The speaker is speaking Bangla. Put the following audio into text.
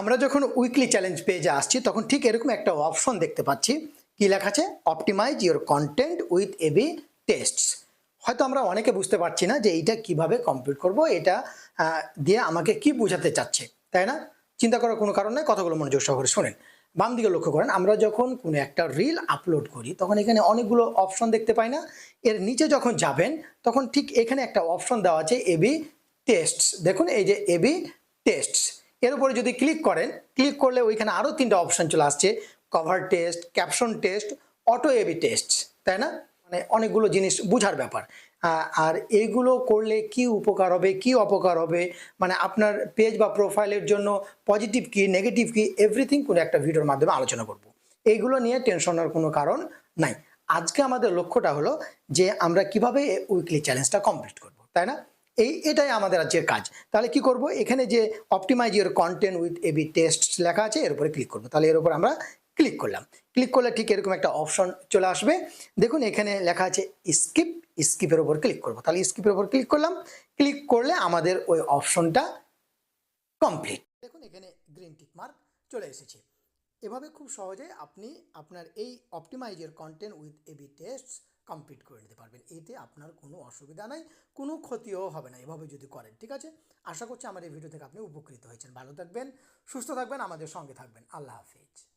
আমরা যখন উইকলি চ্যালেঞ্জ পেজে আসছি, তখন ঠিক এরকম একটা অপশন দেখতে পাচ্ছি। কি লেখা আছে? Optimise your content with AB tests হয়তো আমরা অনেকে বুঝতে পারছি না যে এইটা কীভাবে কমপ্লিট করব, এটা দিয়ে আমাকে কি বোঝাতে চাচ্ছে, তাই না? চিন্তা করার কোনো কারণ নেই, কথাগুলো মনোযোগ সহকারে শোনেন। বাম দিকে লক্ষ্য করেন, আমরা যখন কোনো একটা রিল আপলোড করি, তখন এখানে অনেকগুলো অপশন দেখতে পাই না। এর নিচে যখন যাবেন, তখন ঠিক এখানে একটা অপশন দেওয়া আছে এবি টেস্টস দেখুন, এই যে এবি টেস্টস এর উপরে যদি ক্লিক করেন ক্লিক করলে ওইখানে আরও তিনটা অপশন চলে আসছে cover test caption test auto AB test তাই না? মানে অনেকগুলো জিনিস বোঝার ব্যাপার। আর এইগুলো করলে কি উপকার হবে, কি অপকার হবে? মানে আপনার পেজ বা প্রোফাইলের জন্য পজিটিভ কি নেগেটিভ কি এভরিথিং কোনো একটা ভিডিওর মাধ্যমে আলোচনা করব। এইগুলো নিয়ে টেনশনের কোনো কারণ নাই। আজকে আমাদের লক্ষ্যটা হলো যে আমরা কীভাবে উইকলি চ্যালেঞ্জটা কমপ্লিট করব, তাই না? এই, এটাই আমাদের আজকের কাজ। তাহলে কি করব? এখানে যে optimise your content with AB test লেখা আছে, এর উপরে ক্লিক করব। তাহলে এর উপর আমরা ক্লিক করলাম। ক্লিক করলে ঠিক এরকম একটা অপশন চলে আসবে। দেখুন, এখানে লেখা আছে স্কিপ স্কিপের উপর ক্লিক করব। তাহলে স্কিপের উপর ক্লিক করলাম। ক্লিক করলে আমাদের ওই অপশনটা কমপ্লিট দেখুন, এখানে গ্রিন টিক মার্ক চলে এসেছে। এভাবে খুব সহজে আপনি আপনার এই অপটিমাইজের content with AB test complete করে নিতে পারবেন। এতে আপনার কোনো অসুবিধা নাই, কোনো ক্ষতিও হবে না, এভাবে যদি করেন, ঠিক আছে? আশা করছি আমার এই ভিডিও থেকে আপনি উপকৃত হয়েছেন। ভালো থাকবেন, সুস্থ থাকবেন, আমাদের সঙ্গে থাকবেন। আল্লাহ হাফিজ।